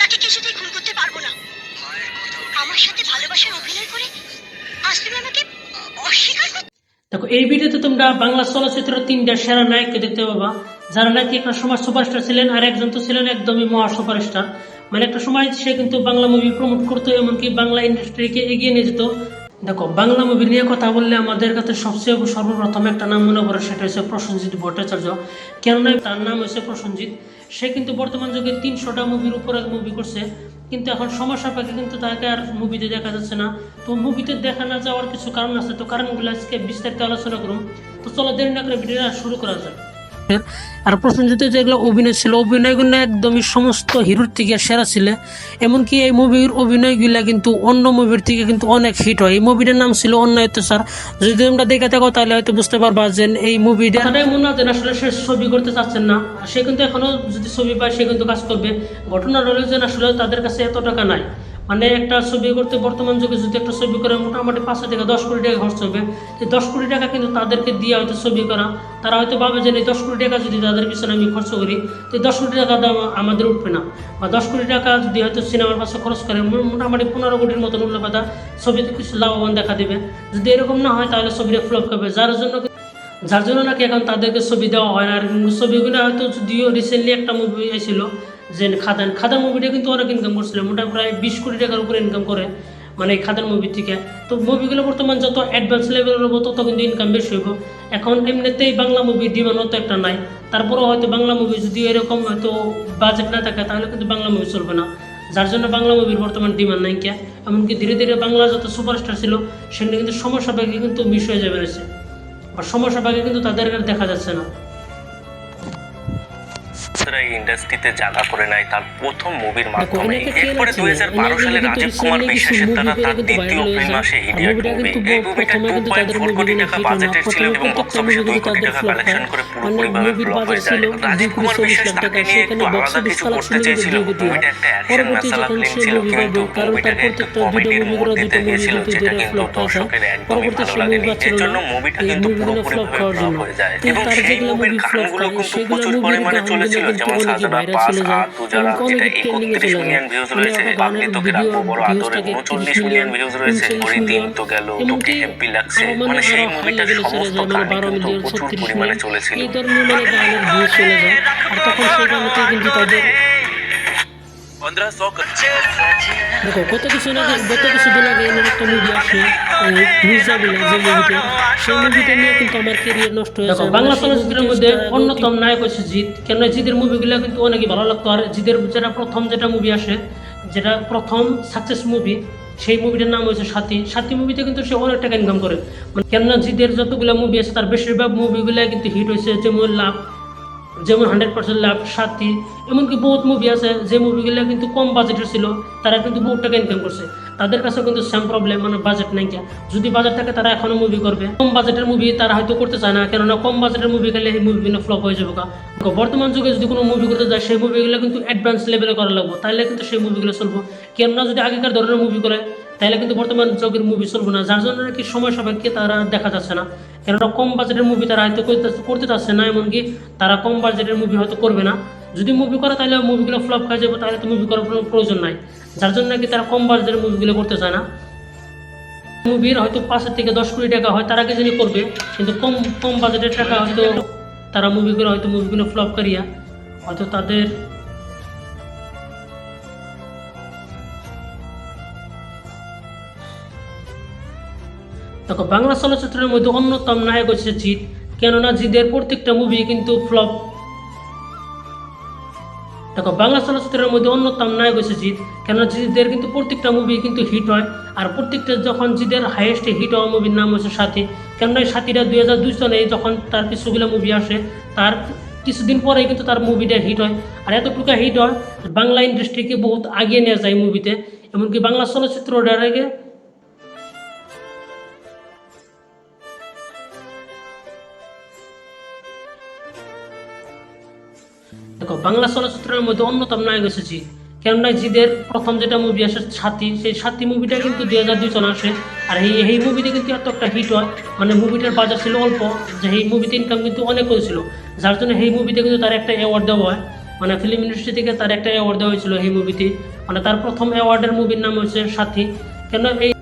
তাকে কিছুতেই খুন করতে পারব না। আমার সাথে ভালোবাসার অভিনয় করে আজ তুমি আমাকে অস্বীকার দেখো, এই ভিডিওতে তোমরা বাংলা চলচ্চিত্র তিনটা সেরা নায়ককে দেখতে পাবা। যারা নাকি একটা সময় সুপারস্টার ছিলেন আর একজন তো ছিলেন একদমই মহা সুপারস্টার। মানে একটা সময় সে কিন্তু বাংলা মুভি প্রমোট করতো, এমনকি বাংলা ইন্ডাস্ট্রিকে এগিয়ে নিয়ে যেত। দেখো, বাংলা মুভি নিয়ে কথা বললে আমাদের কাছে সবচেয়ে সর্বপ্রথম একটা নাম মনে পড়ে, সেটা হচ্ছে প্রসেনজিৎ ভট্টাচার্য। কেননা তার নাম হচ্ছে প্রসেনজিৎ। সে কিন্তু বর্তমান যুগে তিনশোটা মুভির উপরে মুভি করছে। কিন্তু এখন সময় সাপেক্ষে কিন্তু তাকে আর মুভিতে দেখা যাচ্ছে না। তো মুভিতে দেখা না যাওয়ার কিছু কারণ আছে, তো কারণগুলো আজকে বিস্তারিত আলোচনা করুন। তো চলো দেরি না করে ভিডিওটা শুরু করা যাক আর প্রসেনজিতের যেগুলো অভিনয় ছিল, অভিনয়গুলো একদমই সমস্ত হিরোর থেকে সেরা ছিল। এমনকি এই মুভির অভিনয়গুলো কিন্তু অন্য মুভির থেকে কিন্তু অনেক হিট হয়। এই মুভিটার নাম ছিল অন্যায় স্যার। যদি তোমরা দেখে থাকো, তাহলে হয়তো বুঝতে পারবা যে এই মুভিটা তারাই মনে হয় আসলে সে ছবি করতে চাচ্ছেন না। সে কিন্তু এখনও যদি ছবি পায়, সে কিন্তু কাজ করবে। ঘটনা যে আসলে তাদের কাছে এত টাকা নাই। মানে একটা ছবি করতে বর্তমান যুগে যদি একটা ছবি করে, মোটামুটি পাঁচশো থেকে দশ কোটি টাকা খরচ হবে। এই দশ কোটি টাকা কিন্তু তাদেরকে দিয়ে হয়তো ছবি করা, তারা হয়তো ভাবে যে এই দশ কোটি টাকা যদি তাদের পিছনে আমি খরচ করি, তো এই দশ কোটি টাকা আমাদের উঠবে না। বা দশ কোটি টাকা যদি হয়তো সিনেমার পাশে খরচ করে মোটামুটি পনেরো কোটির মতন মূল্য পাতা ছবিতে কিছু লাভবান দেখা দেবে। যদি এরকম না হয়, তাহলে ছবিটা ফ্লপ করবে। যার জন্য যার জন্য নাকি এখন তাদেরকে ছবি দেওয়া হয় না। আর ছবিগুলো হয়তো যদিও রিসেন্টলি একটা মুভি এসেছিল যে খাদান খাদান মুভিটা কিন্তু অনেক ইনকাম করছিল। মোটামুটি প্রায় বিশ কোটি টাকার উপরে ইনকাম করে মানে এই খাদান মুভি থেকে। তো মুভিগুলো বর্তমান যত অ্যাডভান্স লেভেলের হব, তত কিন্তু ইনকাম বেশি হইব। এখন এমনিতেই বাংলা মুভি ডিমান্ড অত একটা নাই। তারপরেও হয়তো বাংলা মুভি যদি এরকম হয়তো বাজেট না থাকে, তাহলে কিন্তু বাংলা মুভি চলবে না। যার জন্য বাংলা মুভির বর্তমান ডিমান্ড নাই কে। এমনকি ধীরে ধীরে বাংলা যত সুপারস্টার ছিল সেখানে কিন্তু সমস্যা ব্যাগে কিন্তু মিস হয়ে যাবে রয়েছে। আর সমস্যা ব্যাগে কিন্তু তাদের দেখা যাচ্ছে না। এই ইন্ডাস্ট্রিতে জায়গা করে নেয় তার প্রথম মুভির মাধ্যমে। এরপরে দুই হাজার বারো সালে রাজীব কুমার বিশ্বাসের দ্বারা তার দ্বিতীয় ফিল্ম আসে ইডিয়ট মুভি এই মুভিটা টু পয়েন্ট ফোর কোটি টাকা। বাজেটের ছিল এবং বক্স অফিসে দুই কোটি টাকা কালেকশন করে মানে পুরোপুরিভাবে ফ্লপ হয়ে যায়। রাজীব কুমার বিশ্বাস তাকে নিয়ে একটু আলাদা কিছু করতে চেয়েছিল মুভিটা একটা অ্যাকশন ফিল্ম ছিল কিন্তু মুভিটাকে একটু কমেডির মোড় দিতে গিয়েছিল যেটা কিন্তু দর্শকের একদমই ভালো লাগেনি এর জন্য মুভিটা কিন্তু পুরোপুরিভাবে ফ্লপ হয়ে যায় এবং সেই মুভির গানগুলো কিন্তু প্রচুর পরিমাণে চলেছিল বলতে বলে যে ভাইরাল চলে যায় এবং অনেক ট্রেন্ডিংয়ে চলে মানে আমার বাউনের ভিডিও ভিউজটাকে তিরিশ মিলিয়ন উনচল্লিশ মিলিয়ন। এমনকি আমার মানে দেখো কত কিছু আগে গত কিছুদিন আগে এমন একটা মুভি আসে মির্জা বলে যে মুভিটা সেই মুভিটা নিয়ে কিন্তু আমার ক্যারিয়ার নষ্ট হয়ে যায়। বাংলা চলচ্চিত্রের মধ্যে অন্যতম নায়ক হচ্ছে জিৎ। কেন জিতের মুভিগুলো কিন্তু অনেকই ভালো লাগতো। আর জিতের যেটা প্রথম যেটা মুভি আসে যেটা প্রথম সাকসেস মুভি সেই মুভিটার নাম হয়েছে সাথী। সাথী মুভিতে কিন্তু সে অনেক টাকা ইনকাম করে। মানে কেননা জিদের যতগুলো মুভি আছে তার বেশিরভাগ মুভিগুলো কিন্তু হিট হয়েছে যেমন লাভ যেমন হান্ড্রেড পার্সেন্ট লাভ সাথী এমনকি বহুত মুভি আছে, যে মুভিগুলো কিন্তু কম বাজেটের ছিল, তারা কিন্তু বহুত টাকা ইনকাম করছে। তাদের কাছে কিন্তু সেম প্রবলেম মানে বাজেট নাই যদি বাজেট থাকে, তারা এখনও মুভি করবে। কম বাজেটের মুভি তারা হয়তো করতে চায় না, কেননা কম বাজেটের মুভি খেলে এই মুভিগুলো ফ্লপ হয়ে যাবে বর্তমান যুগে যদি কোনো মুভি করতে যায়, সেই মুভিগুলো কিন্তু অ্যাডভান্স লেভেলে করা লাগবে। তাহলে কিন্তু সেই মুভিগুলো চলবো। কেননা যদি আগেকার ধরনের মুভি করে তাহলে কিন্তু বর্তমান যুগের মুভি চলবে না, যার জন্য নাকি সময় সাপেক্ষে তারা দেখা যাচ্ছে না। কেননা কম বাজেটের মুভি তারা হয়তো করতে চাচ্ছে না, এমনকি তারা কম বাজেটের মুভি হয়তো করবে না। যদি মুভি করে তাহলে মুভিগুলো ফ্লপ খাই যাবে, তাহলে তো মুভি করার কোনো প্রয়োজন নাই। যার জন্য নাকি তারা কম বাজেটের মুভিগুলো করতে চায় না। মুভির হয়তো পাঁচের থেকে দশ কোটি টাকা হয়, তারা কি জানি করবে, কিন্তু কম কম বাজেটের টাকা হয়তো তারা মুভিগুলো হয়তো মুভিগুলো ফ্লপ করিয়া হয়তো তাদের দেখো বাংলা চলচ্চিত্রের মধ্যে অন্যতম নায়ক হচ্ছে জিৎ। কেননা জিদের প্রত্যেকটা মুভি কিন্তু ফ্লপ দেখো বাংলা চলচ্চিত্রের মধ্যে অন্যতম নায়ক হচ্ছে জিৎ। কেননা জিদের কিন্তু প্রত্যেকটা মুভি কিন্তু হিট হয়। আর প্রত্যেকটা যখন জিদের হাইয়েস্ট হিট হওয়া মুভির নাম হচ্ছে সাথী। কেননা সাথীটা দুই হাজার দুই সালে যখন তার কিছুগুলো মুভি আসে, তার কিছুদিন পরেই কিন্তু তার মুভিটা হিট হয়। আর এতটুকু হিট হয়, বাংলা ইন্ডাস্ট্রিকে বহুত আগিয়ে নিয়ে যায় মুভিতে এমনকি বাংলা চলচ্চিত্র আগে দেখো, বাংলা চলচ্চিত্রের মধ্যে অন্যতম নায়ক জিৎ কেননা জিদের প্রথম যেটা মুভি আসে সাথী সেই সাথী মুভিটা কিন্তু দুই হাজার দুই সালে আসে। আর এই এই মুভিতে কিন্তু এত একটা হিট হয় মানে মুভিটার বাজার ছিল অল্প, যে এই মুভিতে ইনকাম কিন্তু অনেক হয়েছিল। যার জন্য এই মুভিতে কিন্তু তার একটা অ্যাওয়ার্ড দেওয়া হয়। মানে ফিল্ম ইন্ডাস্ট্রি থেকে তার একটা অ্যাওয়ার্ড দেওয়া হয়েছিল এই মুভিটি মানে তার প্রথম অ্যাওয়ার্ডের মুভির নাম হচ্ছে সাথী কেন এই